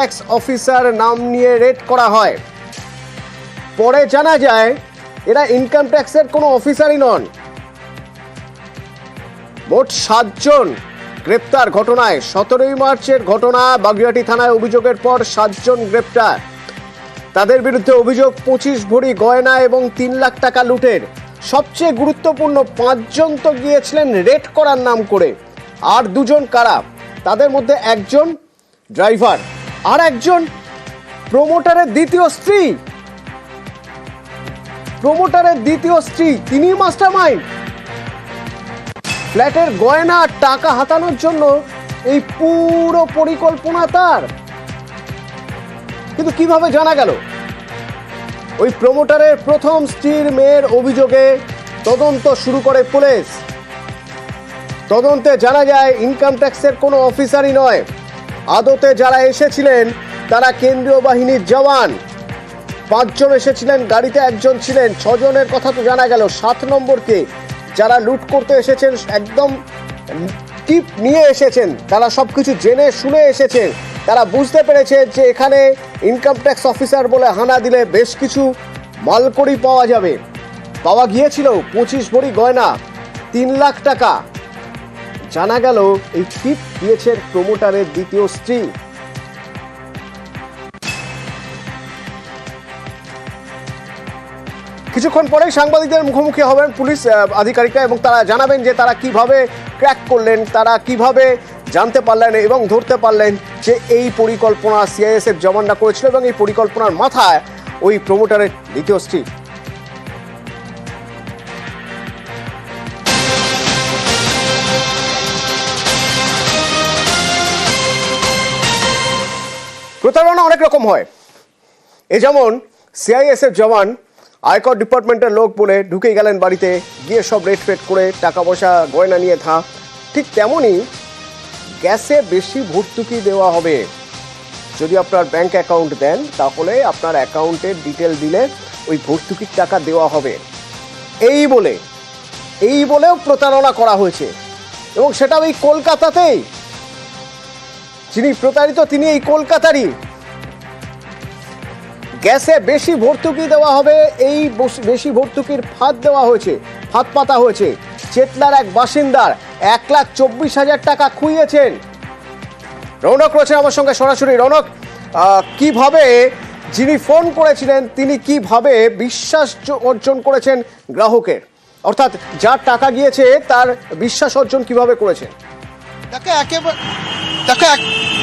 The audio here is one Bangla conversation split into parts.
ট্যাক্স অফিসার নাম নিয়ে রেড করা হয়। পরে জানা যায়, এরা ইনকাম ট্যাক্সের কোনো অফিসারই নন। মোট সাতজন গ্রেপ্তার ঘটনায়। সতেরোই মার্চের ঘটনা বাগুইয়াটি থানায় অভিযোগের পর সাতজন গ্রেপ্তার। তাদের বিরুদ্ধে অভিযোগ পঁচিশ ভরি গয়না এবং তিন লাখ টাকা লুটের। সবচেয়ে গুরুত্বপূর্ণ পাঁচজন তো গিয়েছিলেন রেড করার নাম করে। আর দুজন কারা? তাদের মধ্যে একজন ড্রাইভার আর একজন প্রমোটারের দ্বিতীয় স্ত্রী। প্রমোটারের দ্বিতীয় স্ত্রী, তিনি মাস্টার মাইন্ড ফ্ল্যাটের গয়না টাকা হাতানোর জন্য এই পুরো পরিকল্পনা তার। কিন্তু কীভাবে জানা গেল? ওই প্রমোটারের প্রথম স্ত্রীর মেয়ের অভিযোগে তদন্ত শুরু করে পুলিশ। তদন্তে জানা যায়, ইনকাম ট্যাক্সের কোনো অফিসারই নয়। আদতে যারা এসেছিলেন, তারা কেন্দ্রীয় বাহিনীর জওয়ান। পাঁচজন এসেছিলেন, গাড়িতে একজন ছিলেন। ছজনের কথা তো জানা গেল, সাত নম্বরকে যারা লুট করতে এসেছেন, একদম টিপ নিয়ে এসেছেন, তারা সব কিছু জেনে শুনে এসেছেন। তারা বুঝতে পেরেছে যে এখানে ইনকাম ট্যাক্স অফিসার বলে হানা দিলে বেশ কিছু মালকড়ি পাওয়া যাবে। পাওয়া গিয়েছিল পঁচিশ ভরি গয়না, তিন লাখ টাকা। জানা গেল, এই টিপ দিয়েছেন প্রমোটারের দ্বিতীয় স্ত্রী। কিছুক্ষণ পরেই সাংবাদিকদের মুখোমুখি হবেন পুলিশ আধিকারিকরা এবং তারা জানাবেন যে তারা কীভাবে ক্র্যাক করলেন, তারা কীভাবে জানতে পারলেন এবং ধরতে পারলেন যে এই পরিকল্পনা সিআইএসএফ জওয়ানরা করেছিল এবং এই পরিকল্পনার মাথায় ওই প্রমোটারের দ্বিতীয় স্ত্রী। প্রতারণা অনেক রকম হয়। এ যেমন সিআইএসএফ জওয়ান আয়কর ডিপার্টমেন্টের লোক বলে ঢুকে গেলেন বাড়িতে, গিয়ে সব রেট ফেট করে টাকা পয়সা গয়না নিয়ে থা। ঠিক তেমনই গ্যাসে বেশি ভর্তুকি দেওয়া হবে। যদি আপনার ব্যাংক অ্যাকাউন্ট দেন, তাহলে আপনার অ্যাকাউন্টের ডিটেল দিলে ওই ভর্তুকির টাকা দেওয়া হবে। এই বলে, এই বলেও প্রতারণা করা হয়েছে। এবং সেটা ওই কলকাতাতেই। যিনি প্রতারিত, তিনি এই কলকাতারই। গ্যাসে বেশি ভর্তুকি দেওয়া হবে, এই বেশি ভর্তুকির ফাঁদ দেওয়া হয়েছে, ফাঁদ পাতা হয়েছে। চেতলার এক বাসিন্দার এক লাখ চব্বিশ হাজার টাকা খুইয়েছেন। রৌনক রয়েছেন আমার সঙ্গে সরাসরি। রৌনক কীভাবে যিনি ফোন করেছিলেন, তিনি কীভাবে বিশ্বাস অর্জন করেছেন গ্রাহকের? অর্থাৎ যার টাকা গিয়েছে, তার বিশ্বাস অর্জন কীভাবে করেছেন? দেখো একেবারে এক-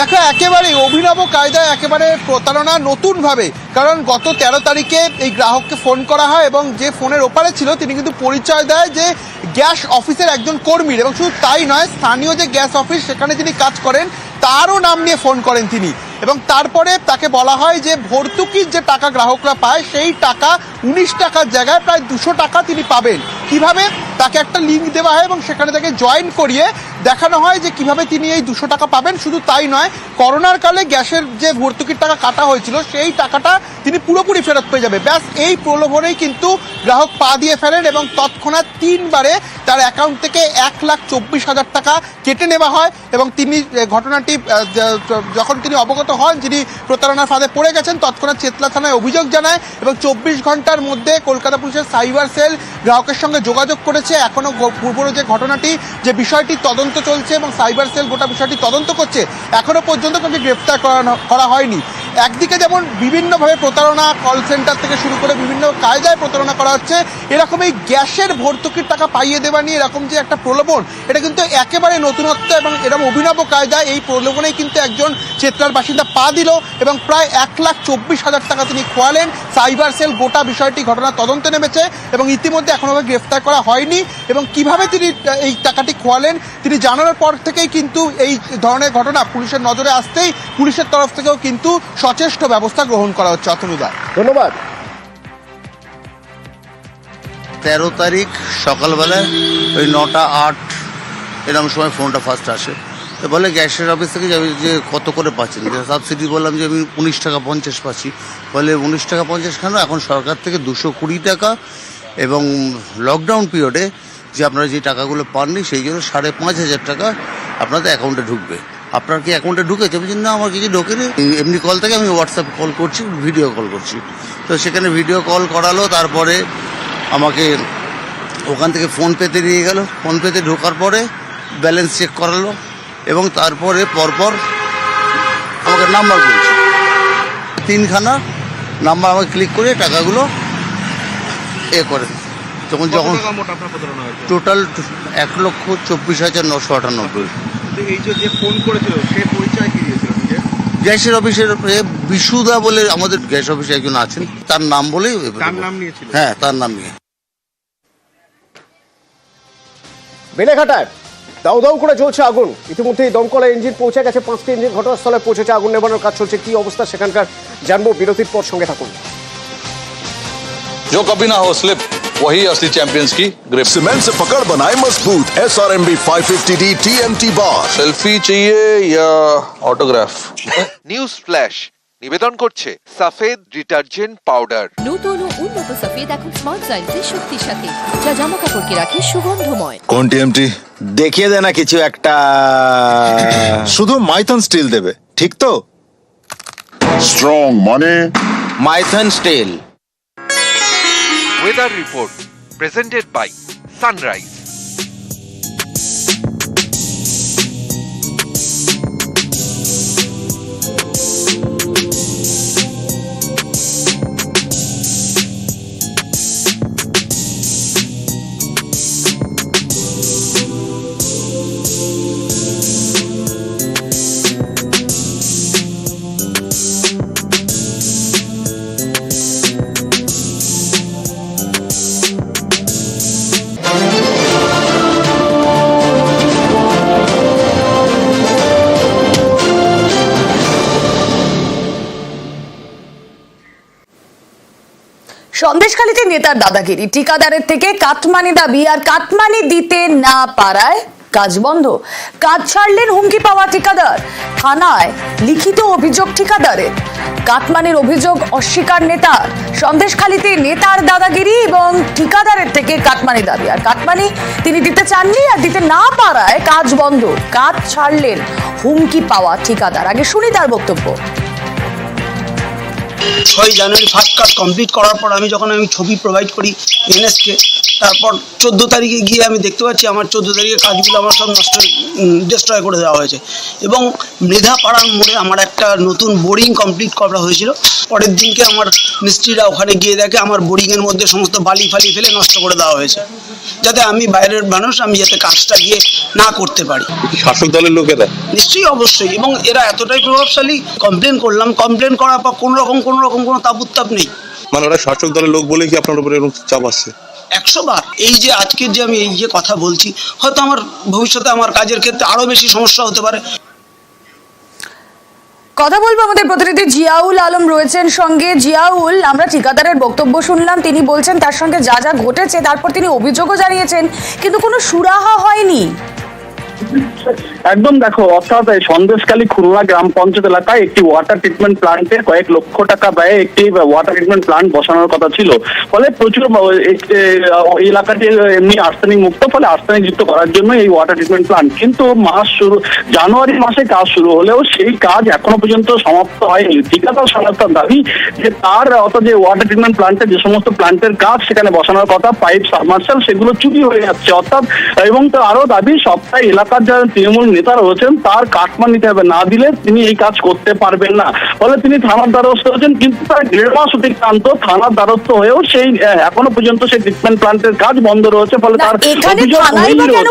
দেখো একেবারে অভিনব কায়দায় একেবারে প্রতারণা নতুনভাবে। কারণ গত তেরো তারিখে এই গ্রাহককে ফোন করা হয় এবং যে ফোনের ওপারে ছিল, তিনি কিন্তু পরিচয় দেয় যে গ্যাস অফিসের একজন কর্মীর। এবং শুধু তাই নয়, স্থানীয় যে গ্যাস অফিস, সেখানে তিনি কাজ করেন। তারও নাম নিয়ে ফোন করেন তিনি। এবং তারপরে তাকে বলা হয় যে ভর্তুকির যে টাকা গ্রাহকরা পায়, সেই টাকা উনিশ টাকার জায়গায় প্রায় দুশো টাকা তিনি পাবেন। কীভাবে? তাকে একটা লিঙ্ক দেওয়া হয় এবং সেখানে তাকে জয়েন করিয়ে দেখানো হয় যে কীভাবে তিনি এই দুশো টাকা পাবেন। শুধু তাই নয়, করোনার কালে গ্যাসের যে ভর্তুকির টাকা কাটা হয়েছিল, সেই টাকাটা তিনি পুরোপুরি ফেরত পেয়ে যাবে। ব্যাস, এই প্রলোভনেই কিন্তু গ্রাহক পা দিয়ে ফেলেন এবং তৎক্ষণাৎ তিনবারে তার অ্যাকাউন্ট থেকে এক লাখ চব্বিশ হাজার টাকা কেটে নেওয়া হয় এবং তিনি ঘটনাটি যখন তিনি অবগত হন, যিনি প্রতারণার ফাঁদে পড়ে গেছেন, তৎক্ষণাৎ চেতলা থানায় অভিযোগ জানায় এবং চব্বিশ ঘণ্টার মধ্যে কলকাতা পুলিশের সাইবার সেল গ্রাহকের সঙ্গে যোগাযোগ করেছে। এখনও পূর্ব যে ঘটনাটি, যে বিষয়টি তদন্ত চলছে এবং সাইবার সেল গোটা বিষয়টি তদন্ত করছে এখনও পর্যন্ত কাউকে গ্রেপ্তার করা হয়নি। একদিকে যেমন বিভিন্নভাবে প্রতারণা কল সেন্টার থেকে শুরু করে বিভিন্ন কায়দায় প্রতারণা করা হচ্ছে, এরকম এই গ্যাসের ভর্তুকির টাকা পাইয়ে দেওয়া নিয়ে এরকম যে একটা প্রলোভন, এটা কিন্তু একেবারে নতুনত্ব এবং এরকম অভিনব কায়দায় এই প্রলোভনেই কিন্তু একজন চেতলার বাসিন্দা পা দিল এবং প্রায় এক লাখ চব্বিশ হাজার টাকা তিনি খোয়ালেন। সাইবার সেল গোটা বিষয়টি ঘটনা তদন্তে নেমেছে এবং ইতিমধ্যে এখনও ওকে গ্রেফতার করা হয়নি এবং কীভাবে তিনি এই টাকাটি খোয়ালেন, তিনি জানানোর পর থেকেই কিন্তু এই ধরনের ঘটনা পুলিশের নজরে আসতেই পুলিশের তরফ থেকেও কিন্তু সচেষ্ট ব্যবস্থা গ্রহণ করা হচ্ছে অতনুদা ধন্যবাদ। তেরো তারিখ সকালবেলায় ওই নটা আট এরকম সময় ফোনটা ফার্স্ট আসে। তো বলে গ্যাসের অফিস থেকে যে আমি যে কত করে পাচ্ছেন? সাবসিডি বললাম যে আমি উনিশ টাকা পঞ্চাশ পাচ্ছি। বলে উনিশ টাকা পঞ্চাশ কেন? এখন সরকার থেকে দুশো কুড়ি টাকা এবং লকডাউন পিরিয়ডে যে আপনারা যে টাকাগুলো পাননি সেই জন্য সাড়ে পাঁচ হাজার টাকা আপনাদের অ্যাকাউন্টে ঢুকবে। আপনার কি অ্যাকাউন্টে ঢুকেছে? বলছি না আমার কিছু ঢোকেনি। এমনি কল থেকে আমি হোয়াটসঅ্যাপ কল করছি ভিডিও কল করছি। তো সেখানে ভিডিও কল করালো তারপরে আমাকে ওখান থেকে ফোন পেতে নিয়ে গেল। ফোন পেতে ঢোকার পরে ব্যালেন্স চেক করালো এবং তারপরে পরপর আমাকে নাম্বার বলছে। তিনখানা নাম্বার আমাকে ক্লিক করে টাকাগুলো এ করে তখন যখন টোটাল এক লক্ষ চব্বিশ হাজার নশো আটানব্বই। এই যে যে ফোন করেছিল সে পরিচয় কি দিয়েছিল নিজের? গ্যাসের অফিসের এ বিশুদা বলে আমাদের গ্যাস অফিসে একজন আছেন তার নাম বলেই তার নাম নিয়েছিল হ্যাঁ তার নাম নিয়ে বেলেঘাটায় দাউ দাউ করে জ্বলছে আগুন ইতিমধ্যেই দমকলা ইঞ্জিন পৌঁছে গেছে পাঁচটি ইঞ্জিন ঘটনাস্থলে পৌঁছেছে আগুন নেভানোর কাজ চলছে কি অবস্থা সেখানকার জানবো বিরতির পর সঙ্গে থাকুন जो कभी ना हो स्लिप वही असली चैंपियंस की ग्रिप सीमेंट से पकड़ बनाए मजबूत S R M B five fifty D T M T बार सेल्फी चाहिए या ऑटोग्राफ নিউজ ফ্ল্যাশ নিবেদন করছে সাফেদ ডিটারজেন্ট পাউডার নূতন ও উন্নত সফেদ এখন স্মার্ট সাইন্সের শক্তির সাথে যা জামা কাপড়কে রাখে সুগন্ধময় কোন টিএমটি দেখিয়ে দে না কিছু একটা শুধু মাইথন স্টিল দেবে ঠিক তো স্ট্রং মানে Maithon steel Weather Report presented by Sunrise. নেতার দাদাগিরি। ঠিকাদারের থেকে কাটমানি দাবি, আর কাটমানি দিতে না পারায় কাজ বন্ধ। কাজ ছাড়লেন হুমকি পাওয়া ঠিকাদার। থানায় লিখিত অভিযোগ ঠিকাদারের। কাটমানির অভিযোগ অস্বীকার নেতার সন্দেশখালীতে নেতার দাদাগিরি এবং ঠিকাদারের থেকে কাটমানি দাবি। আর কাটমানি তিনি দিতে চাননি আর দিতে না পারায় কাজ বন্ধ। কাজ ছাড়লেন হুমকি পাওয়া ঠিকাদার। আগে শুনি তার বক্তব্য। ছয় জানুয়ারি ফার্স্ট কাজ কমপ্লিট করার পর আমি যখন আমি ছবি প্রোভাইড করি এনএসকে তারপর চোদ্দ তারিখে গিয়ে আমি দেখতে পাচ্ছি আমার চোদ্দ তারিখে কাজগুলো আমার সব নষ্ট ডিস্ট্রয় করে দেওয়া হয়েছে। এবং মৃধা পাড়ার মোড়ে আমার একটা নতুন বোরিং কমপ্লিট করা হয়েছিল। পরের দিনকে আমার মিস্ত্রিরা ওখানে গিয়ে দেখে আমার বোরিংয়ের মধ্যে সমস্ত বালি ফালি ফেলে নষ্ট করে দেওয়া হয়েছে। যাতে আমি বাইরের মানুষ আমি যাতে কাজটা গিয়ে না করতে পারি। শাসক দলের লোকেরা? নিশ্চয়ই অবশ্যই। এবং এরা এতটাই প্রভাবশালী কমপ্লেন করলাম। কমপ্লেন করার পর কোনো রকম কোনো রকম কোনো তাবুত্তাপ নেই। মানে ওরা শাসক দলের লোক বলে কি আপনার উপরে এরকম চাপ আসছে? একশো বার। এই যে আজকের যে আমি এই যে কথা বলছি হয়তো আমার ভবিষ্যতে আমার কাজের ক্ষেত্রে আরও বেশি সমস্যা হতে পারে। কথা বলব আমাদের প্রতিনিধি জিয়াউল আলম রয়েছেন সঙ্গে। জিয়াউল আমরা ঠিকাদারের বক্তব্য শুনলাম তিনি বলছেন তার সঙ্গে যা যা ঘটেছে তারপর তিনি অভিযোগও জানিয়েছেন কিন্তু কোনো সুরাহা হয়নি। একদম দেখো, অর্থাৎ এই সন্দেশখালী খুলনা গ্রাম পঞ্চায়েত এলাকায় একটি ওয়াটার ট্রিটমেন্ট প্লান্টে কয়েক লক্ষ টাকা ব্যয়ে একটি ওয়াটার ট্রিটমেন্ট প্লান্ট বসানোর কথা ছিল। ফলে প্রচুর এলাকাটি এমনি আর্সেনিক মুক্ত ফলে আর্সেনিক যুক্ত করার জন্য এই ওয়াটার ট্রিটমেন্ট প্লান্ট কিন্তু মাস শুরু, জানুয়ারি মাসে কাজ শুরু হলেও সেই কাজ এখনও পর্যন্ত সমাপ্ত হয়নি। ঠিকাদার সংস্থার দাবি যে তার, অর্থাৎ যে ওয়াটার ট্রিটমেন্ট প্লান্টে যে সমস্ত প্লান্টের কাজ সেখানে বসানোর কথা পাইপ সাবমার্শাল সেগুলো চুরি হয়ে যাচ্ছে। অর্থাৎ, এবং তো আরও দাবি সপ্তাহে এলাকার যারা তৃণমূল নেতা রয়েছেন তার কাটমান নিতে হবে। না দিলে তিনি এই কাজ করতে পারবেন না। ফলে তিনি থানার দ্বারস্থ হয়েছেন কিন্তু প্রায় দেড় মাস অতিক্রান্ত থানার দ্বারস্থ হয়েও সেই এখনও পর্যন্ত সেই ট্রিটমেন্ট প্লান্টের কাজ বন্ধ রয়েছে ফলে তার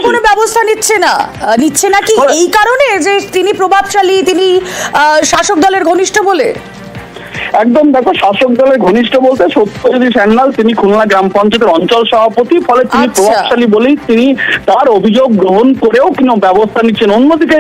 কোনো ব্যবস্থা নিচ্ছে না? নিচ্ছে না কি? এই কারণে যে তিনি প্রভাবশালী তিনি শাসক দলের ঘনিষ্ঠ বলে? একদম দেখো শাসক দলের ঘনিষ্ঠ বলতে সত্যজিৎ স্যান্ডাল তিনি খুলনা গ্রাম পঞ্চায়েতের অঞ্চল সভাপতি ফলে তিনি আচ্ছা। প্রভাবশালী বলেই তিনি তার অভিযোগ গ্রহণ করেও কিন্তু ব্যবস্থা নিচ্ছেন। অন্যদিকে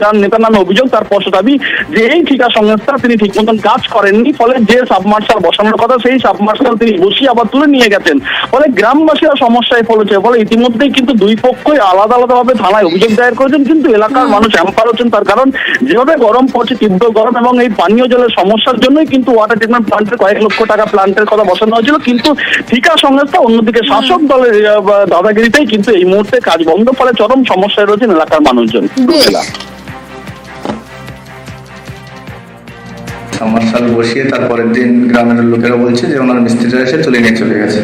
যার নেতার নামে অভিযোগ তার স্পষ্ট দাবি যে এই ঠিকা সংস্থা তিনি ঠিক মতন কাজ করেননি ফলে যে সাবমার্শাল বসানোর কথা সেই সাবমার্শাল তিনি বসিয়ে আবার তুলে নিয়ে গেছেন। ফলে গ্রামবাসীরা সমস্যায় পড়েছে ফলে ইতিমধ্যেই কিন্তু দুই পক্ষই আলাদা আলাদা ভাবে থানায় অভিযোগ দায়ের করেছেন কিন্তু এলাকার মানুষ এম্পার হচ্ছেন তার কারণ যেভাবে গরম পড়ছে তীব্র গরম এবং এই পানীয় জলের সমস্যার জন্যই কিন্তু ওয়াটার ট্রিটমেন্ট প্লান্টের কয়েক লক্ষ টাকা প্লান্টের কথা বসানো হয়েছিল। কিন্তু ঠিকা সংস্থা অন্যদিকে শাসক দলের দাদাগিরিতেই কিন্তু এই মুহূর্তে কাজ বন্ধ ফলে চরম সমস্যায় রয়েছেন এলাকার মানুষজন। সাবমার্শাল বসিয়ে তারপরের দিন গ্রামের লোকেরা বলছে যে ওনার মিস্ত্রিটা এসে চলে নিয়ে চলে গেছে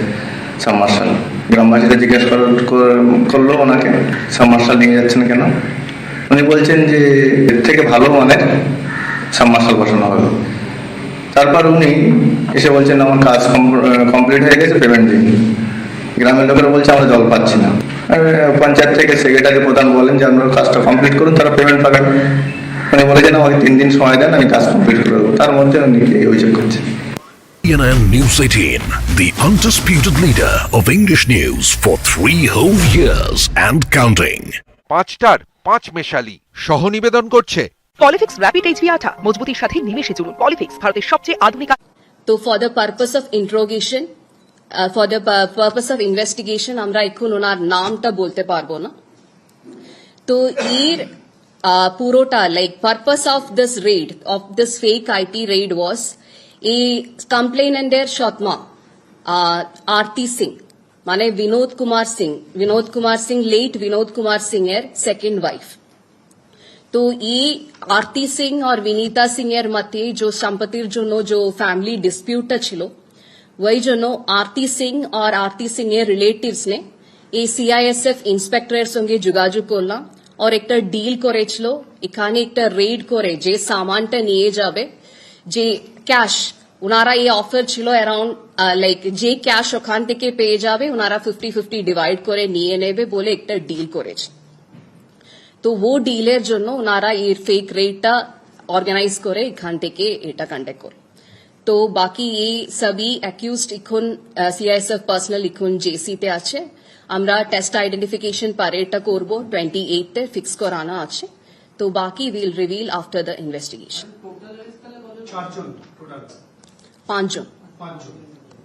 সামার্শাল গ্রামবাসীরা জিজ্ঞেস করল ওনাকে সামার্শাল নিয়ে যাচ্ছেন কেন? উনি বলছেন যে এর থেকে ভালো মানের সামার্শাল বসানো হবে। তারপর উনি এসে বলছেন আমার কাজ কমপ্লিট হয়ে গেছে পেমেন্ট দিন। গ্রামের লোকেরা বলছে আমরা জল পাচ্ছি না। পঞ্চায়েত থেকে সেক্রেটারি প্রধান বলেন যে আপনারা কাজটা কমপ্লিট করুন তারা পেমেন্ট পাবেন। উনি বলেছেন আমাকে তিন দিন সময় দেন আমি কাজ কমপ্লিট করে দেবো। তার মধ্যে উনি এই অভিযোগ করছেন। CNN News 18, the undisputed leader of English news for three whole years and counting. পাঁচটার পাঁচ মেশালি সহ নিবেদন করছে পলিফিক্স র্যাপিড এইচবি আঠা, মজবুতির সাথে নিমেষে চলুন। পলিফিক্স ভারতের সবচেয়ে আধুনিক তো for the purpose of interrogation for the purpose of investigation আমরা এখন ওনার নামটা বলতে পারব না। তো এর পুরোটা like purpose of this raid of this fake IT raid was এই কমপ্লেনেন্টের সৎমা আরতি সিং মানে বিনোদ কুমার সিং। বিনোদ কুমার সিং লেট বিনোদ কুমার সিং এর সেকেন্ড ওয়াইফ তো এই আরতি সিং আর বিনীতা সিং এর মধ্যে যে সম্পত্তির জন্য যে ফ্যামিলি ডিসপিউটটা ছিল ওই জন্য আরতি সিং আর আরতি সিং এর রিলেটিভস নে এই সিআইএসএফ ইন্সপেক্টরের সঙ্গে যোগাযোগ করলাম আর একটা ডিল করেছিল এখানে একটা রেড করে যে সামানটা নিয়ে যাবে যে ক্যাশ ওনারা এই অফার ছিল অ্যারাউন্ড লাইক যে ক্যাশ ওখান থেকে পেয়ে যাবে ওনারা ফিফটি ফিফটি ডিভাইড করে নিয়ে নেবে বলে একটা ডিল করেছে তো ও ডিলের জন্য ওনারা এই ফেক রেটটা অর্গানাইজ করে এখান থেকে এটা কন্ডাক্ট করে তো বাকি এই সবই অ্যাকিউজড এখন সিআইএসএফ পার্সোনাল এখন জেসিতে আছে আমরা টেস্ট আইডেন্টিফিকেশন পারেটা করব টোয়েন্টি এইটে ফিক্স করানো আছে তো বাকি will reveal after the investigation পাঁচজন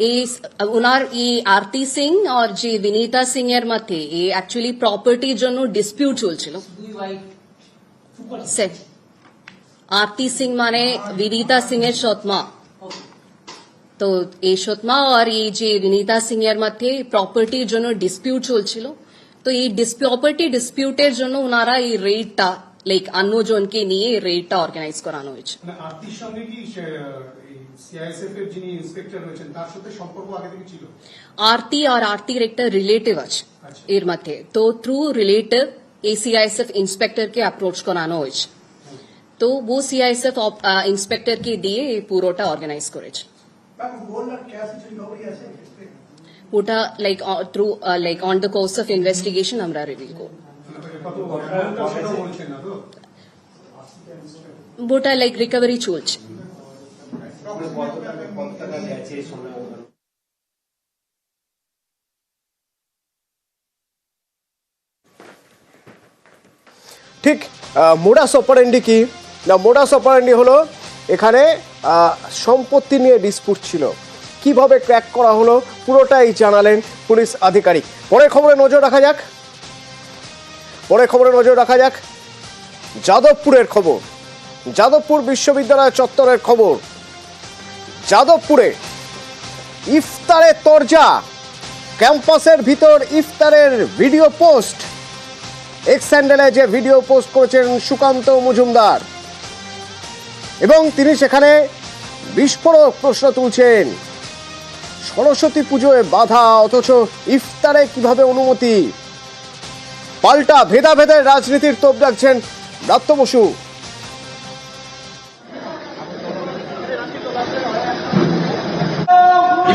এই ওনার এই আরতি সিং আর যে বিনীতা সিং এর মধ্যে এই অ্যাকচুয়ালি প্রপার্টির জন্য ডিসপিউট চলছিল সে- আরতি সিং মানে বিনীতা সিং এর সৎমা তো এই সৎমা আর এই যে বিনীতা সিং এর মধ্যে প্রপার্টির জন্য ডিসপিউট চলছিল তো এই প্রপার্টি ডিসপিউটের জন্য ওনারা এই রেটটা লাইক অন্য জনকে নিয়ে এই রেটটা অর্গানাইজ করানো হয়েছে আরতির সঙ্গে কি সিআইএসএফ এর যিনি ইন্সপেক্টর রয়েছেন তার সাথে সম্পর্ক আগে থেকে ছিল? আরতি আর আরতির একটা রিলেটিভ আছে এর মধ্যে। তো থ্রু রিলেটিভ এসিআইএসএফ ইন্সপেক্টরকে অ্যাপ্রোচ করানো হয়েছে। তো ও সিআইএসএফ ইন্সপেক্টরকে দিয়ে এই পুরোটা অর্গানাইজ করেছে। ওটা like through like on the course of investigation আমরা রিভিল করব। বলছেন না তো? ওটা লাইক রিকভারি চলছে। ঠিক মোডাস অপারেন্ডি কি? না মোডাস অপারেন্ডি হলো এখানে সম্পত্তি নিয়ে ডিসপুট ছিল। কীভাবে ক্র্যাক করা হলো, পুরোটাই জানালেন পুলিশ আধিকারিক। পরের খবরে নজর রাখা যাক। পরের খবরে নজর রাখা যাক। যাদবপুরের খবর। যাদবপুর বিশ্ববিদ্যালয় চত্বরের খবর। যাদবপুরে ইফতারের তরজা। ক্যাম্পাসের ভিতর ইফতারের ভিডিও পোস্ট। এক্স স্যান্ডেলে যে ভিডিও পোস্ট করেছেন সুকান্ত মজুমদার। এবং তিনি সেখানে বিস্ফোরক প্রশ্ন তুলছেন। সরস্বতী পুজোয় বাধা, অথচ ইফতারে কীভাবে অনুমতি? পাল্টা ভেদাভেদের রাজনীতির তোপ ডাকছেন দত্ত বসু।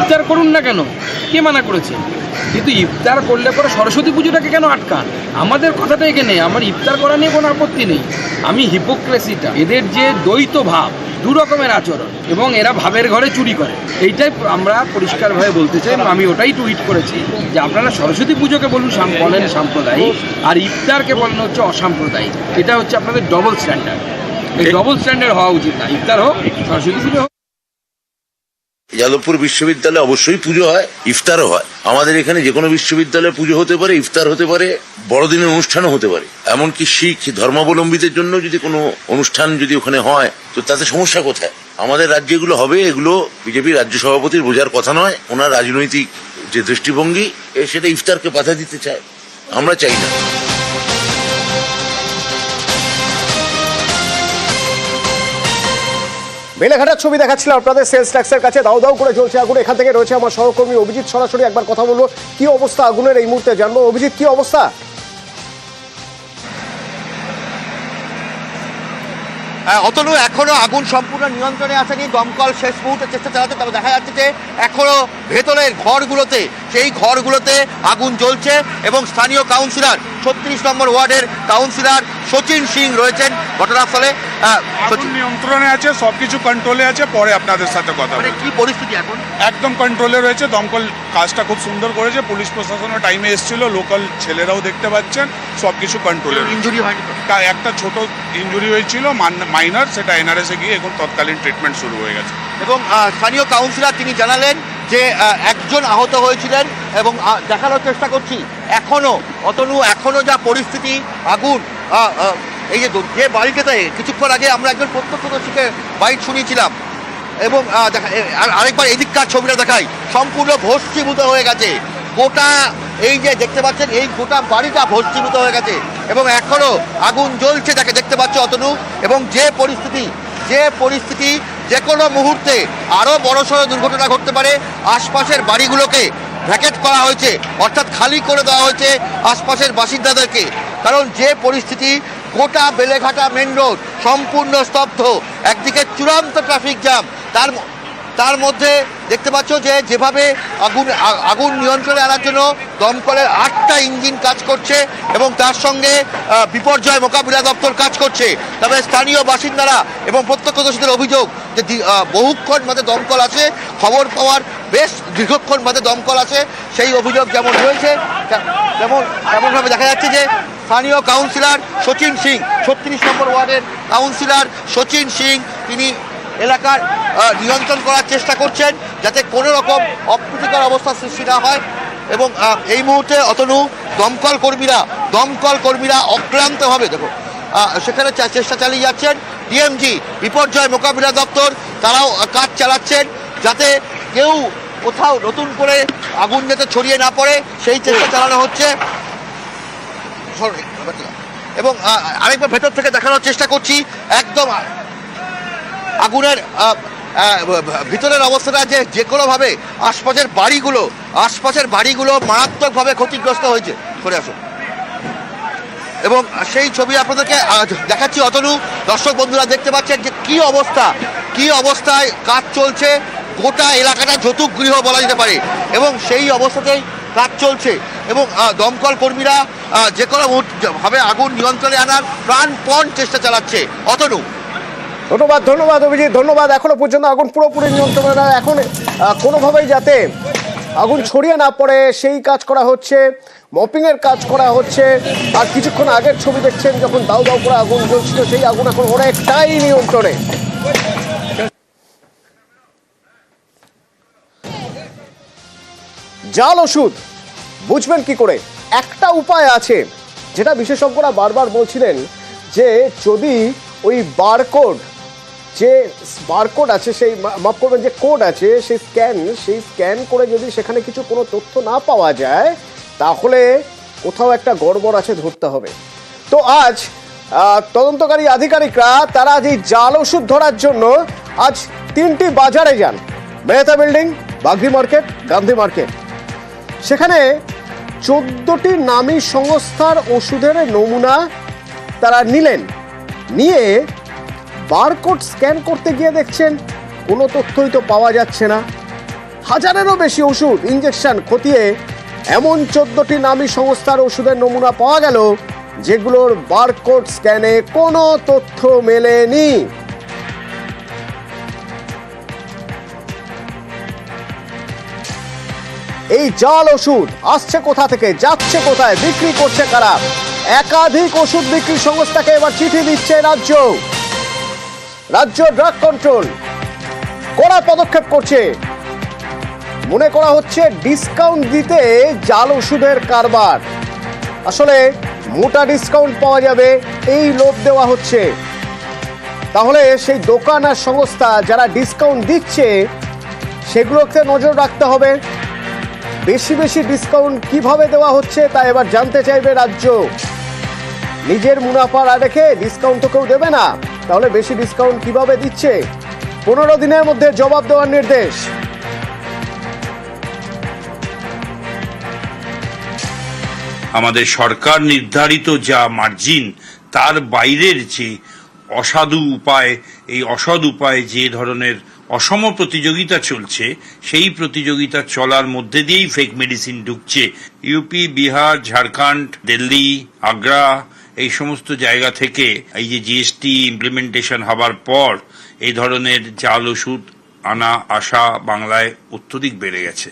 ইফতার করুন না কেন? কে মানা করেছে? কিন্তু ইফতার করলে পরে সরস্বতী পুজোটাকে কেন আটকান? আমাদের কথাটা এখানে আমার ইফতার করা নিয়ে কোনো আপত্তি নেই। আমি হিপোক্রেসিটা এদের যে দ্বৈত ভাব, দু রকমের আচরণ, এবং এরা ভাবের ঘরে চুরি করে। এইটাই আমরা পরিষ্কারভাবে বলতে চাই আমি ওটাই টুইট করেছি যে আপনারা সরস্বতী পুজোকে বলুন বলেন সাম্প্রদায়িক, আর ইফতারকে বলেন হচ্ছে অসাম্প্রদায়িক। এটা হচ্ছে আপনাদের ডবল স্ট্যান্ডার্ড এই ডবল স্ট্যান্ডার্ড হওয়া উচিত না। ইফতার হোক, সরস্বতী পুজো হোক। যাদবপুর বিশ্ববিদ্যালয়ে অবশ্যই পুজো হয়, ইফতারও হয়। আমাদের এখানে যে কোনো বিশ্ববিদ্যালয়ে পুজো হতে পারে, ইফতার হতে পারে, বড়দিনের অনুষ্ঠানও হতে পারে। এমনকি শিখ ধর্মাবলম্বীদের জন্য যদি কোনো অনুষ্ঠান যদি ওখানে হয়, তো তাতে সমস্যা কোথায়? আমাদের রাজ্যে এগুলো হবে, এগুলো বিজেপি রাজ্য সভাপতির বোঝার কথা নয়, ওনার রাজনৈতিক যে দৃষ্টিভঙ্গি সেটা ইফতারকে বাধা দিতে চায়। আমরা চাই না। বেলেঘাটার ছবি দেখাচ্ছিলাম আপনাদের সেলস ট্যাক্সের কাছে। দাও দাও করে চলছে আগুন। এখান থেকে রয়েছে আমার সহকর্মী অভিজিৎ সরাসরি একবার কথা বলব। কি অবস্থা আগুনের এই মুহূর্তে? জানব অভিজিৎ, কি অবস্থা? অতনু এখনও আগুন সম্পূর্ণ নিয়ন্ত্রণে আসেনি। দমকল শেষ মুহূর্তে চেষ্টা চালাতে তবে দেখা যাচ্ছে যে এখনও ভেতরের ঘরগুলোতে সেই ঘরগুলোতে আগুন জ্বলছে এবং স্থানীয় কাউন্সিলর ছত্রিশ নম্বর ওয়ার্ডের কাউন্সিলর সচিন সিং রয়েছেন ঘটনাস্থলে। নিয়ন্ত্রণে আছে সবকিছু কন্ট্রোলে আছে পরে আপনাদের সাথে কথা মানে বলব। কি পরিস্থিতি এখন? একদম কন্ট্রোলে রয়েছে দমকল কাজটা খুব সুন্দর করেছে পুলিশ প্রশাসনের টাইমে এসেছিল লোকাল ছেলেরাও দেখতে পাচ্ছেন সবকিছু কন্ট্রোলে ইঞ্জুরি হয়নি একটা ছোট ইঞ্জুরি হয়েছিল মাইনার সেটা এনআরএসে গিয়ে এখন তৎকালীন ট্রিটমেন্ট শুরু হয়ে গেছে। এবং স্থানীয় কাউন্সিলর তিনি জানালেন যে একজন আহত হয়েছিলেন এবং দেখানোর চেষ্টা করছি। এখনও, অতনু, এখনও যা পরিস্থিতি, আগুন এই যে যে বাড়িটাতে কিছুক্ষণ আগে আমরা একজন প্রত্যক্ষদর্শীকে বাইক শুনিয়েছিলাম। এবং আর আরেকবার এদিককার ছবিটা দেখাই। সম্পূর্ণ ভস্মীভূত হয়ে গেছে। গোটা এই যে দেখতে পাচ্ছেন, এই গোটা বাড়িটা ভস্মীভূত হয়ে গেছে এবং এখনও আগুন জ্বলছে যাকে দেখতে পাচ্ছ অতনু। এবং যে পরিস্থিতি যে পরিস্থিতি যে কোনো মুহূর্তে আরও বড়সড় দুর্ঘটনা ঘটতে পারে, আশপাশের বাড়িগুলোকে ভ্যাকেট করা হয়েছে, অর্থাৎ খালি করে দেওয়া হয়েছে আশপাশের বাসিন্দাদেরকে। কারণ যে পরিস্থিতি, গোটা বেলেঘাটা মেন রোড সম্পূর্ণ স্তব্ধ, একদিকে চূড়ান্ত ট্রাফিক জ্যাম, তার তার মধ্যে দেখতে পাচ্ছ যে যেভাবে আগুন আগুন নিয়ন্ত্রণে আনার জন্য দমকলের আটটা ইঞ্জিন কাজ করছে এবং তার সঙ্গে বিপর্যয় মোকাবিলা দপ্তর কাজ করছে। তবে স্থানীয় বাসিন্দারা এবং প্রত্যক্ষদর্শীদের অভিযোগ যে বহুক্ষণ বাদে দমকল আছে, খবর পাওয়ার বেশ দীর্ঘক্ষণ বাদে দমকল আছে, সেই অভিযোগ যেমন রয়েছে তেমন, তেমনভাবে দেখা যাচ্ছে যে স্থানীয় কাউন্সিলর সচিন সিং, ছত্রিশ নম্বর ওয়ার্ডের কাউন্সিলর সচিন সিং, তিনি এলাকার নিয়ন্ত্রণ করার চেষ্টা করছেন যাতে কোনো রকম অপ্রীতিকর অবস্থার সৃষ্টি না হয়। এবং এই মুহূর্তে অতনু দমকল কর্মীরা দমকল কর্মীরা অক্লান্তভাবে, দেখো সেখানে চেষ্টা চালিয়ে যাচ্ছেন। ডিএমজি বিপর্যয় মোকাবিলা দপ্তর, তারাও কাজ চালাচ্ছেন যাতে কেউ কোথাও নতুন করে আগুন যাতে ছড়িয়ে না পড়ে, সেই চেষ্টা চালানো হচ্ছে। এবং আরেকবার ভেতর থেকে দেখানোর চেষ্টা করছি। একদম আগুনের ভিতরের অবস্থাটা যে যে কোনোভাবে আশপাশের বাড়িগুলো আশপাশের বাড়িগুলো মারাত্মকভাবে ক্ষতিগ্রস্ত হয়েছে। সরে আসুন। এবং সেই ছবি আপনাদেরকে দেখাচ্ছি অতনু। দর্শক বন্ধুরা দেখতে পাচ্ছেন যে কি অবস্থা, কি অবস্থায় কাজ চলছে। গোটা এলাকাটা যতুক গৃহ বলা যেতে পারে। এবং সেই অবস্থাতেই কাজ চলছে। এবং দমকল কর্মীরা যে কোনো ভাবে আগুন নিয়ন্ত্রণে আনার প্রাণপণ চেষ্টা চালাচ্ছে। অতনু। ধন্যবাদ ধন্যবাদ অভিজিৎ, ধন্যবাদ। এখনও পর্যন্ত আগুন পুরোপুরি নিয়ন্ত্রণে এখন কোনোভাবেই যাতে আগুন ছড়িয়ে না পড়ে, সেই কাজ করা হচ্ছে, মপিংয়ের কাজ করা হচ্ছে। আর কিছুক্ষণ আগের ছবি দেখছেন যখন দাউ দাউ করে আগুন জ্বলছিল, সেই আগুন এখন অনেকটাই নিয়ন্ত্রণে। জাল ওষুধ, বুঝবেন কি করে? একটা উপায় আছে, যেটা বিশেষজ্ঞরা বারবার বলছিলেন যে যদি ওই বারকোড যে বারকোড আছে, সেই মাফ করবেন যে কোড আছে, সেই স্ক্যান সেই স্ক্যান করে যদি সেখানে কিছু কোনো তথ্য না পাওয়া যায়, তাহলে কোথাও একটা গড়বড় আছে ধরতে হবে। তো আজ তদন্তকারী আধিকারিকরা, তারা যে জাল ওষুধ ধরার জন্য আজ তিনটি বাজারে যান। Mehta building, Bagri market, Gandhi market. সেখানে চোদ্দটি নামী সংস্থার ওষুধের নমুনা তারা নিলেন। নিয়ে বারকোড স্ক্যান করতে গিয়ে দেখছেন, কোনো তথ্যই তো পাওয়া যাচ্ছে না। হাজারেরও বেশি ওষুধ ইঞ্জেকশন খতিয়ে এমন চোদ্দটি নামী সংস্থার ওষুধের নমুনা পাওয়া গেল, যেগুলোর বারকোড স্ক্যানে কোনো তথ্য মেলেনি। এই জাল ওষুধ আসছে কোথা থেকে, যাচ্ছে কোথায়, বিক্রি করছে কারা? একাধিক ওষুধ বিক্রি সংস্থাকে এবার চিঠি দিচ্ছে রাজ্য। রাজ্য ড্রাগ কন্ট্রোল। কড়া পদক্ষেপ করছে। মনে করা হচ্ছে ডিসকাউন্ট দিতে জাল ওষুধের কারবার। আসলে মোটা ডিসকাউন্ট পাওয়া যাবে, এই লোভ দেওয়া হচ্ছে। তাহলে সেই দোকান আর সংস্থা যারা ডিসকাউন্ট দিচ্ছে, সেগুলোতে নজর রাখতে হবে। বেশি বেশি ডিসকাউন্ট কীভাবে দেওয়া হচ্ছে তা এবার জানতে চাইবে রাজ্য। নিজের মুনাফা রেখে ডিসকাউন্ট তো কেউ দেবে না। তাহলে বেশি ডিসকাউন্ট কীভাবে দিচ্ছে? পনেরো দিনের মধ্যে জবাব দেওয়ার নির্দেশ। আমাদের সরকার নির্ধারিত যা মার্জিন তার বাইরের যে অসাধু উপায়, এই অসৎ উপায়ে যে ধরনের অসম প্রতিযোগিতা চলছে, সেই প্রতিযোগিতা চলার মধ্যে দিয়েই ফেক মেডিসিন ঢুকছে। ইউপি বিহার ঝাড়খণ্ড দিল্লি আগ্রা এই সমস্ত জায়গা থেকে এই যে জিএসটি ইমপ্লিমেন্টেশন হবার পর এই ধরনের জাল ওষুধ আনা, আসা বাংলায় অত্যধিক বেড়ে গেছে।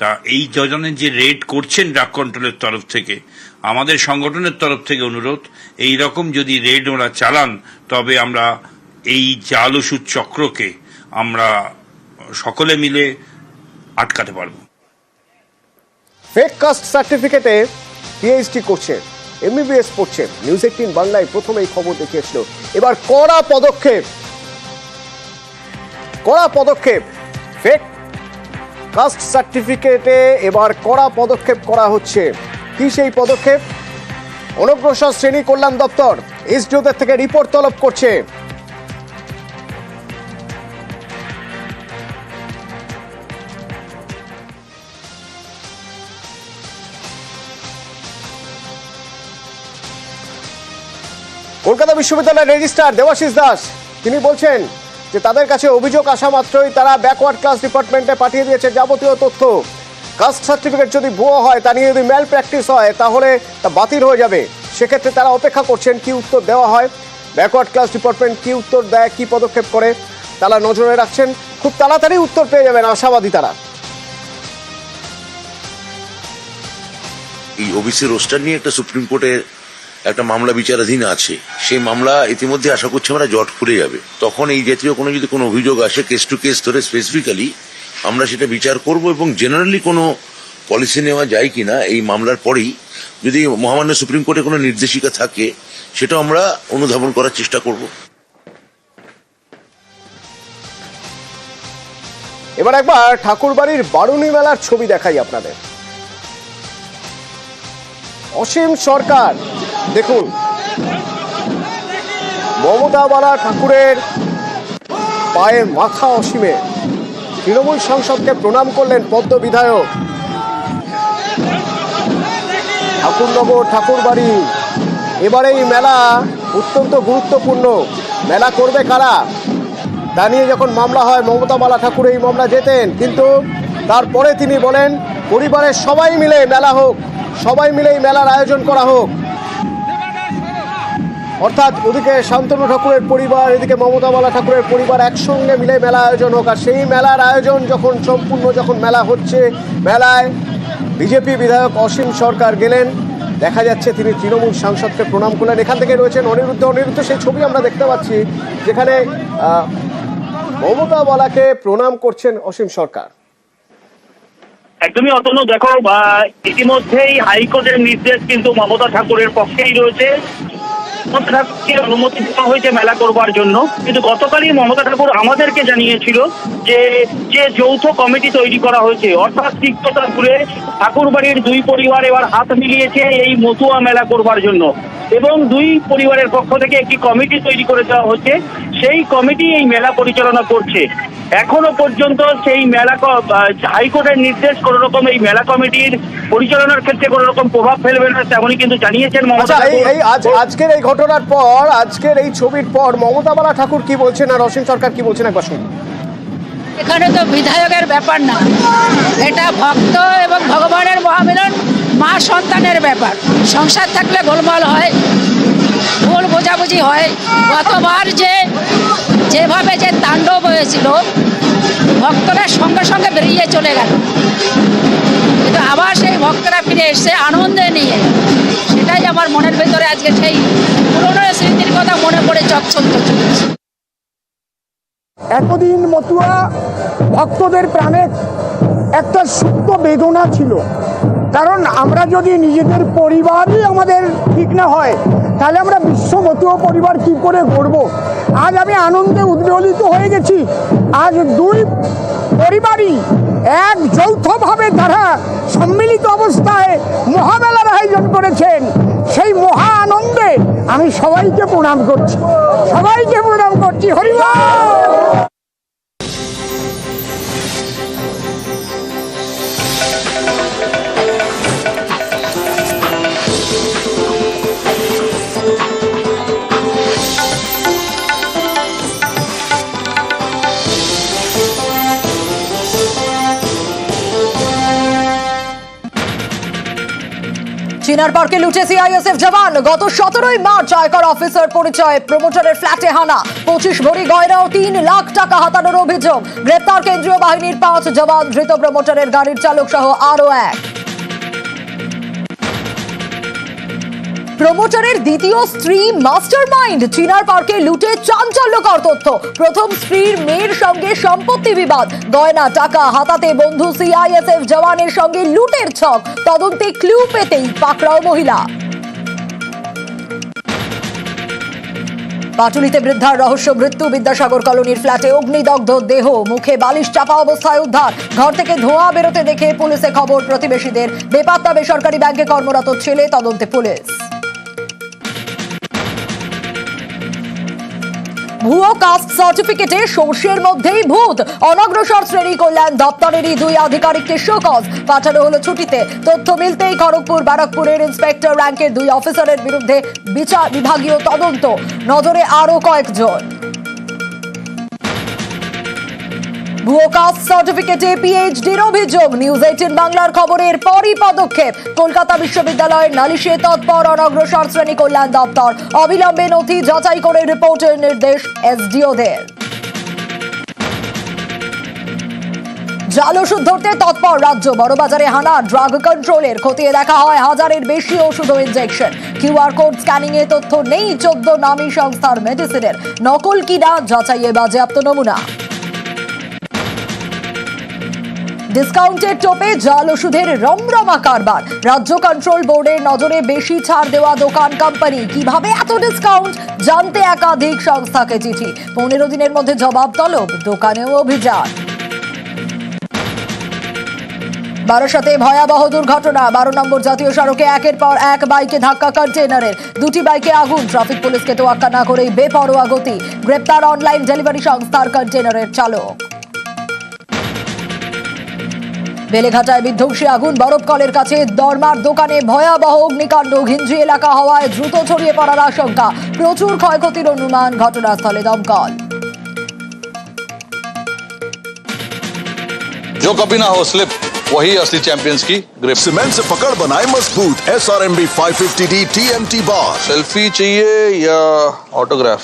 তা এই ধরনের যে রেড করছেন ড্রাগ কন্ট্রোলের তরফ থেকে, আমাদের সংগঠনের তরফ থেকে অনুরোধ, এই রকম যদি রেড ওরা চালান, তবে আমরা এই জাল ওষুধ চক্রকে আমরা সকলে মিলে আটকাতে পারব। ফেক কাস্ট সার্টিফিকেটে পিএইচডি করছে। এমবিবিএস পড়ছে নিউজ এইটিন বাংলায় প্রথমে এই খবর দেখিয়েছিল। এবার কড়া পদক্ষেপ। কড়া পদক্ষেপ। ফেক কাস্ট সার্টিফিকেটে এবার কড়া পদক্ষেপ করা হচ্ছে। কি সেই পদক্ষেপ? অনগ্রসর শ্রেণি কল্যাণ দপ্তর এসডিওদের থেকে রিপোর্ট তলব করছে। কলকাতা বিশ্ববিদ্যালয়ের রেজিস্ট্রার দেবাশিস দাস, তিনি বলছেন যে তাদের কাছে অভিযোগ আসা মাত্রই তারা ব্যাকওয়ার্ড ক্লাস ডিপার্টমেন্টে পাঠিয়ে দিয়েছে যাবতীয় তথ্য। কাস্ট সার্টিফিকেট যদি ভুয়ো হয়, তা নিয়ে যদি ম্যাল প্র্যাকটিস হয়, তাহলে তা বাতিল হয়ে যাবে। সেক্ষেত্রে তারা অপেক্ষা করছেন কি উত্তর দেওয়া হয়। ব্যাকওয়ার্ড ক্লাস ডিপার্টমেন্ট কি উত্তর দেয়, কি পদক্ষেপ করে, তারা নজরে রাখছেন। খুব তাড়াতাড়ি উত্তর পেয়ে যাবেন আশাবাদী তারা। এই ওবিসি রোস্টার নিয়ে একটা সুপ্রিম কোর্টে একটা মামলা বিচারাধীন আছে, সেই মামলা ইতিমধ্যে আশা করছি আমরা জট খুলে যাবে। তখন এই জাতীয় কোনো যদি কোনো অভিযোগ আসে কেস টু কেস ধরে স্পেসিফিক্যালি আমরা সেটা বিচার করব এবং জেনারেলি কোনো পলিসি নেওয়া যায় কিনা, এই মামলার পরেই যদি মহামান্য সুপ্রিম কোর্টে কোনো নির্দেশিকা থাকে, সেটা আমরা অনুধাবন করার চেষ্টা করব। এবার একবার ঠাকুরবাড়ির বারুণী মেলার ছবি দেখাই আপনাদের। অসীম সরকার। দেখুন, মমতাবালা ঠাকুরের পায়ে মাথা অসীমে। তৃণমূল সংসদকে প্রণাম করলেন পদ্ম বিধায়ক। ঠাকুরনগর ঠাকুরবাড়ি। এবারে এই মেলা অত্যন্ত গুরুত্বপূর্ণ। মেলা করবে কারা? তা নিয়ে যখন মামলা হয় মমতা বালা ঠাকুর এই মামলা যেতেন কিন্তু তারপরে তিনি বলেন, পরিবারের সবাই মিলে মেলা হোক। সবাই মিলে এই মেলার আয়োজন করা হোক। অর্থাৎ ওদিকে শান্তনু ঠাকুরের পরিবার, এদিকে মমতা বালা ঠাকুরের পরিবার একসঙ্গে মিলে মেলা আয়োজন হোক। আর সেই মেলার আয়োজন যখন সম্পূর্ণ যখন মেলা হচ্ছে, মেলায় বিজেপি বিধায়ক অসীম সরকার গেলেন। দেখা যাচ্ছে তিনি তৃণমূল সাংসদকে প্রণাম করলেন। এখান থেকে রয়েছেন অনিরুদ্ধ। অনিরুদ্ধ, সেই ছবি আমরা দেখতে পাচ্ছি, যেখানে মমতা বলাকে প্রণাম করছেন অসীম সরকার। একদমই অতনু দেখো ইতিমধ্যেই হাইকোর্টের নির্দেশ কিন্তু মমতা ঠাকুরের পক্ষেই রয়েছে। মমতা ঠাকুরকে অনুমতি দেওয়া হয়েছে মেলা করবার জন্য। কিন্তু গতকালই মমতা ঠাকুর আমাদেরকে জানিয়েছিল যে যে যৌথ কমিটি তৈরি করা হয়েছে, অর্থাৎ তিক্ততা ঘুরে ঠাকুর বাড়ির দুই পরিবার এবার হাত মিলিয়েছে এই মতুয়া মেলা করবার জন্য। এবং দুই পরিবারের পক্ষ থেকে একটি কমিটি তৈরি করে দেওয়া হচ্ছে। সেই কমিটি এই মেলা পরিচালনা করছে। এখনও পর্যন্ত সেই মেলা হাইকোর্টের নির্দেশ কোন রকম এই মেলা কমিটির পরিচালনার ক্ষেত্রে কোন রকম প্রভাব ফেলবে না তেমনই কিন্তু জানিয়েছেন মমতা আচ্ছা এই এই আজ আজকের এই ঘটনার পর আজকের এই ছবির পর মমতা বালা ঠাকুর কি বলছেন আর অসীম সরকার কি বলছেন একবার শুনুন। এখানে তো বিধায়কের ব্যাপার না। এটা ভক্ত এবং ভগবানের মহামিলন মা সন্তানের ব্যাপার। সংসার থাকলে গোলমাল হয়। ভুল বোঝাবুঝি হয়। গতবার যে, যেভাবে যে তাণ্ডব হয়েছিল, ভক্তরা সঙ্গে সঙ্গে বেরিয়ে চলে গেল। কিন্তু আবার সেই ভক্তরা ফিরে এসে আনন্দে নিয়ে, সেটাই আমার মনের ভেতরে আজকে সেই পুরনো স্মৃতির কথা মনে পড়ে চচ্ছন্দ চলেছে। এতদিন মতুয়া ভক্তদের প্রাণে একটা সুপ্ত বেদনা ছিল। কারণ আমরা যদি নিজেদের পরিবারই আমাদের ঠিক না হয়, তাহলে আমরা বিশ্বমতীয় পরিবার কি করে গড়ব? আজ আমি আনন্দে উদ্বেলিত হয়ে গেছি। আজ দুই পরিবারই এক যৌথভাবে তারা সম্মিলিত অবস্থায় মহামেলার আয়োজন করেছেন। সেই মহা আনন্দে আমি সবাইকে প্রণাম করছি। সবাইকে প্রণাম করছি। হরিবল চিনার পার্কে লুটে সিআইএসএফ জওয়ান। গত সতেরোই মার্চ আয়কর অফিসার পরিচয়ে প্রমোটারের ফ্ল্যাটে হানা। পঁচিশ ভরি গয়না ও তিন লাখ টাকা হাতানোর অভিযোগ। গ্রেপ্তার কেন্দ্রীয় বাহিনীর পাঁচ জওয়ান, ধৃত প্রমোটারের গাড়ির চালক সহ আরও এক। প্রমোটারের দ্বিতীয় স্ত্রী মাস্টার মাইন্ড চিনার পার্কে লুটে চাঞ্চল্যকর তথ্য। প্রথম স্ত্রীর মেয়ের সঙ্গে সম্পত্তি বিবাদ। গয়না, টাকা, হাতাতে বন্ধু সিআইএসএফ জওয়ানের সঙ্গে লুটের ছক। তদন্তে ক্লু পেতেই পাকড়াও মহিলা। পাটুলিতে বৃদ্ধার রহস্য, মৃত্যু বিদ্যাসাগর কলোনির ফ্ল্যাটে অগ্নিদগ্ধ দেহ। মুখে বালিশ চাপা অবস্থায় উদ্ধার। ঘর থেকে ধোঁয়া বেরোতে দেখে পুলিশে খবর। প্রতিবেশীদের বেপাত্তা বেসরকারি ব্যাংকে কর্মরত ছেলে, তদন্তে পুলিশ। ভুয়ো কাস্ট সার্টিফিকেটে সর্ষের মধ্যেই ভূত। অনগ্রসর শ্রেণি কল্যাণ দপ্তরেরই দুই আধিকারিককে শোকজ পাঠানো হলো ছুটিতে। তথ্য মিলতেই খড়গপুর ব্যারাকপুরের ইন্সপেক্টর র্যাঙ্কের দুই অফিসারের বিরুদ্ধে বিচার বিভাগীয় তদন্ত। নজরে আরও কয়েকজন। ভুয়ো কাস্ট সার্টিফিকেটে পিএইচডির অভিযোগ। নিউজ এইটিন বাংলার খবরের পরই পদক্ষেপ। কলকাতা বিশ্ববিদ্যালয়ের নালিশে তৎপর অনগ্রসর শ্রেণি কল্যাণ দপ্তর। অবিলম্বে নথি যাচাই করে রিপোর্টের নির্দেশ এসডিওদের জাল ওষুধ ধরতে তৎপর রাজ্য। বড়বাজারে হানা ড্রাগ কন্ট্রোলের খতিয়ে দেখা হয় হাজারের বেশি ওষুধ ও ইনজেকশন কিউআর কোড স্ক্যানিং এ তথ্য নেই চোদ্দ নামী সংস্থার মেডিসিনের নকল কিনা যাচাইয়ে বাজেয়াপ্ত নমুনা। ডিসকাউন্টের টোপে জাল ওষুধের রমরমা কারবার। রাজ্য কন্ট্রোল বোর্ডের নজরে বেশি ছাড় দেওয়া দোকান কোম্পানি কীভাবে এত ডিসকাউন্ট জানতে একাধিক সংস্থাকে চিঠি। পনেরো দিনের মধ্যে জবাব তলব, দোকানেও অভিযান। বারাসাতে ভয়াবহ দুর্ঘটনা। বারো নম্বর জাতীয় সড়কে একের পর এক বাইকে ধাক্কা কন্টেনারের দুটি বাইকে আগুন। ট্রাফিক পুলিশকে তোয়াক্কা না করেই বেপরোয়া গতি। গ্রেপ্তার অনলাইন ডেলিভারি সংস্থার কন্টেনারের চালক। বেলেঘাটায় বিধ্বংসী আগুন বরফ কলের কাছে দরমার দোকানে ভয়াবহ অগ্নিকাণ্ড ঘিঞ্জি এলাকা হওয়ায় দ্রুত ছড়িয়ে পড়ার আশঙ্কা প্রচুর ক্ষয়ক্ষতির অনুমান ঘটনাস্থলে দমকল जो कभी ना हो स्लिप वही असली चैंपियंस की ग्रिप सीमेंट से पकड़ बनाए मजबूत S R M B five fifty D T M T बार सेल्फी चाहिए या ऑटोग्राफ